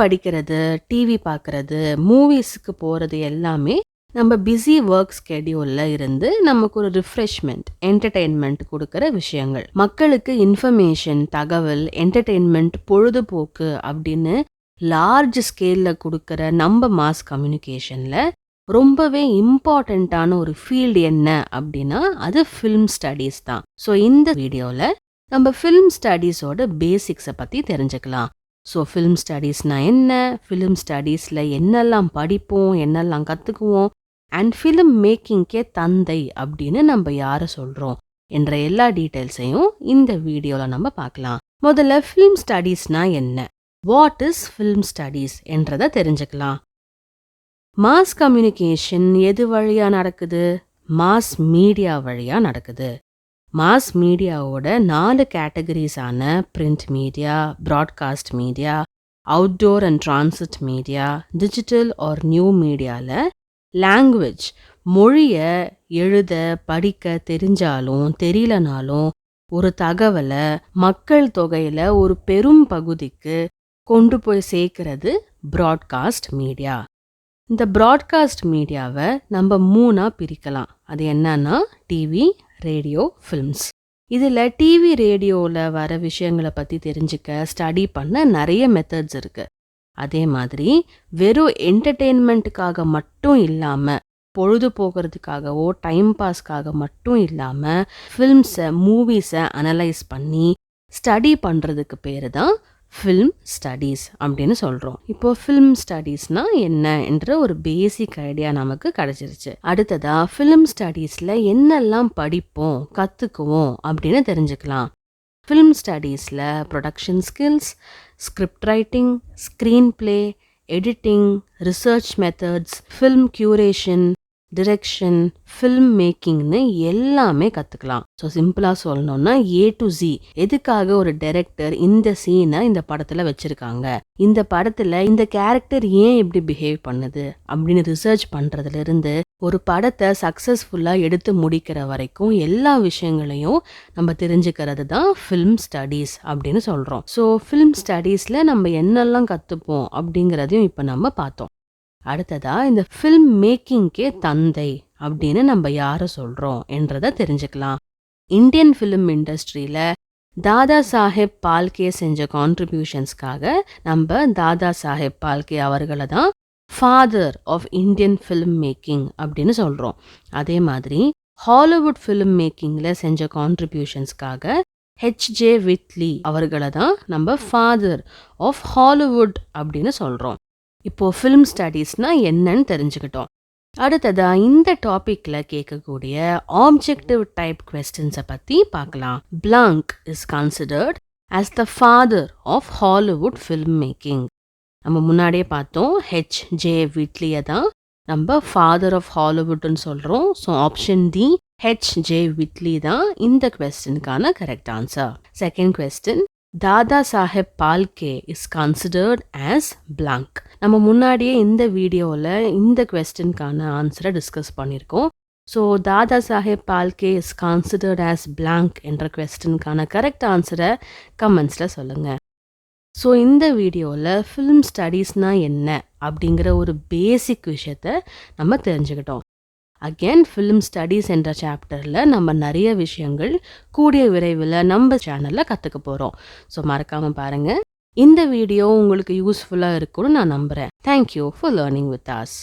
படிக்கிறது டிவி பார்க்குறது மூவிஸுக்கு போகிறது எல்லாமே நம்ம பிஸி ஒர்க் ஸ்கெடியூலில் இருந்து நமக்கு ஒரு ரிஃப்ரெஷ்மெண்ட் என்டர்டெயின்மெண்ட் கொடுக்குற விஷயங்கள். மக்களுக்கு இன்ஃபர்மேஷன் தகவல் என்டர்டெயின்மெண்ட் பொழுதுபோக்கு அப்படின்னு லார்ஜ் ஸ்கேலில் கொடுக்குற நம்ம மாஸ் கம்யூனிகேஷனில் ரொம்பவே இம்பார்ட்டண்ட்டான ஒரு ஃபீல்டு என்ன அப்படின்னா அது ஃபிலிம் ஸ்டடீஸ் தான். ஸோ இந்த வீடியோவில் நம்ம ஃபிலிம் ஸ்டடீஸோட பேசிக்ஸை பற்றி தெரிஞ்சுக்கலாம். ஸோ ஃபிலிம் ஸ்டடீஸ்னால் என்ன? ஃபிலிம் ஸ்டடீஸில் என்னெல்லாம் படிப்போம்? என்னெல்லாம் கற்றுக்குவோம் அண்ட் ஃபிலிம் மேக்கிங்க்கே தந்தை அப்படின்னு நம்ம யாரை சொல்கிறோம் என்ற எல்லா டீட்டெயில்ஸையும் இந்த வீடியோவில் நம்ம பார்க்கலாம். முதல்ல ஃபிலிம் ஸ்டடீஸ்னால் என்ன? வாட் இஸ் ஃபிலிம் ஸ்டடீஸ் என்றதை தெரிஞ்சுக்கலாம். மாஸ் கம்யூனிகேஷன் எது வழியாக நடக்குது? மாஸ் மீடியா வழியாக நடக்குது. மாஸ் மீடியாவோட நாலு கேட்டகரிஸான print media broadcast media outdoor and transit media digital or new மீடியாவில் லாங்குவேஜ் மொழியை எழுத படிக்க தெரிஞ்சாலும் தெரியலனாலும் ஒரு தகவலை மக்கள் தொகையில் ஒரு பெரும் பகுதிக்கு கொண்டு போய் சேர்க்கறது ப்ராட்காஸ்ட் மீடியா இந்த ப்ராட்காஸ்ட் மீடியாவை நம்ம மூணாக பிரிக்கலாம். அது என்னன்னா டிவி ரேடியோ ஃபில்ம்ஸ் இதில் டிவி ரேடியோவில் வர விஷயங்களை பற்றி தெரிஞ்சுக்க ஸ்டடி பண்ண நிறைய மெத்தட்ஸ் இருக்குது அதே மாதிரி வெறும் என்டர்டெயின்மெண்ட்டுக்காக மட்டும் இல்லாமல் பொழுது போகிறதுக்காகவோ டைம் பாஸ்க்காக மட்டும் இல்லாமல் ஃபில்ம்ஸை மூவிஸை அனலைஸ் பண்ணி ஸ்டடி பண்ணுறதுக்கு பேர் தான் ஃபில்ம் ஸ்டடீஸ் அப்படின்னு சொல்கிறோம் இப்போ ஃபில்ம் ஸ்டடீஸ்னால் என்ன என்ற ஒரு பேசிக் ஐடியா நமக்கு கிடச்சிருச்சு. அடுத்ததாக ஃபிலிம் ஸ்டடீஸில் என்னெல்லாம் படிப்போம் கற்றுக்குவோம் அப்படின்னு தெரிஞ்சுக்கலாம். Film ஸ்டடீஸில் production skills script writing screen play editing research methods film curation direction film மேக்கிங்னு எல்லாமே கற்றுக்கலாம் ஸோ சிம்பிளாக சொல்லணும்னா ஏ டு ஜி எதுக்காக ஒரு டைரக்டர் இந்த சீனை இந்த படத்தில் வச்சுருக்காங்க? இந்த படத்தில் இந்த கேரக்டர் ஏன் இப்படி பிஹேவ் பண்ணுது? அப்படின்னு ரிசர்ச் பண்ணுறதுலேருந்து ஒரு படத்தை சக்ஸஸ்ஃபுல்லாக எடுத்து முடிக்கிற வரைக்கும் எல்லா விஷயங்களையும் நம்ம தெரிஞ்சுக்கிறது தான் ஃபில்ம் ஸ்டடீஸ் அப்படின்னு சொல்கிறோம் ஸோ ஃபில்ம் ஸ்டடீஸில் நம்ம என்னெல்லாம் கற்றுப்போம் அப்படிங்கிறதையும் இப்போ நம்ம பார்த்தோம். அடுத்ததா இந்த ஃபில்ம் மேக்கிங்க்கே தந்தை அப்படின்னு நம்ம யாரை சொல்கிறோம் என்றதை தெரிஞ்சுக்கலாம். இந்தியன் ஃபிலிம் இண்டஸ்ட்ரியில் தாதா சாஹேப் பால்கே செஞ்ச கான்ட்ரிபியூஷன்ஸ்க்காக நம்ம தாதா சாஹேப் பால்கே அவர்களை தான் father of Indian film making அப்படின்னு சொல்கிறோம் அதே மாதிரி ஹாலிவுட் ஃபிலிம் மேக்கிங்கில் செஞ்ச கான்ட்ரிபியூஷன்ஸ்க்காக ஹெச்ஜே விட்லி அவர்களை தான் நம்ம ஃபாதர் ஆஃப் ஹாலிவுட் அப்படின்னு சொல்கிறோம் இப்போ ஃபிலிம் ஸ்டடீஸ்னால் என்னன்னு தெரிஞ்சுக்கிட்டோம். அடுத்ததாக இந்த டாப்பிக்கில் கேட்கக்கூடிய ஆப்ஜெக்டிவ் டைப் கொஸ்டின்ஸை பற்றி பார்க்கலாம். Blank is considered as the father of Hollywood film making நம்ம முன்னாடியே பார்த்தோம் ஹெச் ஜே விட்லியை தான் நம்ம ஃபாதர் ஆஃப் ஹாலிவுட்னு சொல்கிறோம் so option D H J Whitley தான் இந்த கொஸ்டினுக்கான correct answer second question Dada Saheb Phalke is considered as blank நம்ம முன்னாடியே இந்த வீடியோவில் இந்த கொஸ்டினுக்கான ஆன்சரை டிஸ்கஸ் பண்ணியிருக்கோம். So Dada Saheb Phalke is considered as blank என்ற கொஸ்டினுக்கான கரெக்ட் ஆன்சரை கமெண்ட்ஸில் சொல்லுங்கள் ஸோ இந்த வீடியோவில் ஃபிலிம் ஸ்டடீஸ்னால் என்ன அப்படிங்கிற ஒரு பேசிக் விஷயத்த நம்ம தெரிஞ்சுக்கிட்டோம். அகெயின் ஃபிலிம் ஸ்டடீஸ் என்ற சாப்டரில் நம்ம நிறைய விஷயங்கள் கூடிய விரைவில் நம்ம சேனலில் கற்றுக்க போகிறோம் ஸோ மறக்காமல் பாருங்கள் இந்த வீடியோ உங்களுக்கு யூஸ்ஃபுல்லாக இருக்கும்னு நான் நம்புகிறேன் thank you for learning with us